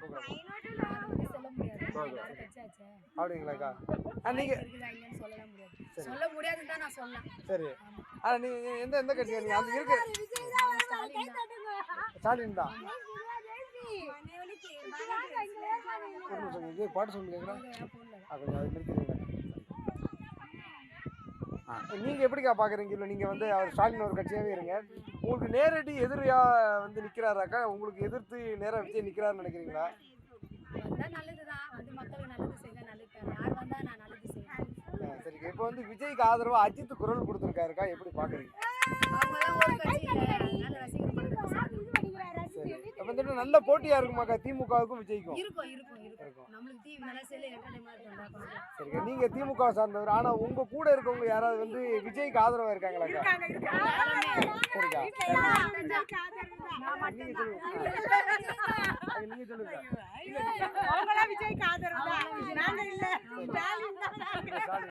சொல்ல முடியாது அப்படிங்களாக்கா முடியாது. சொல்ல முடியாதுன்னு தான் நான் சொன்னேன். சரி. ஆ நீங்கள் எந்த எந்த கட்சி நீங்கள் அந்த இருக்கு. ஸ்டாலின் தான். பாட்டு சொல்லி கேட்குறேன் ஆ கொஞ்சம் அது நீங்கள் எப்படிக்கா பார்க்குறீங்க இல்லை நீங்கள் வந்து அவர் ஸ்டாலின் ஒரு கட்சியாகவே இருங்க. உங்களுக்கு நேரடி எதிரியாக வந்து நிற்கிறாராக்கா உங்களுக்கு எதிர்த்து நேராக விஜய் நிற்கிறாருன்னு நினைக்கிறீங்களா? சரிங்க இப்போ வந்து விஜய்க்கு ஆதரவாக அஜித் குரல் கொடுத்துருக்காருக்கா? எப்படி பார்க்குறீங்க. சரி. நல்ல போட்டியாக இருக்குமாக்கா? திமுகவுக்கும் விஜய்க்கும்? இருக்கும் இருக்கும் இருக்கும். நம்மளுக்கு டிவி நல்லா செல்லு என்டர்டைன்மெண்ட் சரிங்க நீங்க திமுக சார்ந்தவர் ஆனா உங்க கூட இருக்கவங்க யாராவது வந்து விஜய்க்கு ஆதரவா இருக்காங்களாக்கா சரிக்கா நீங்க சொல்லுங்க நீங்க சொல்லுங்க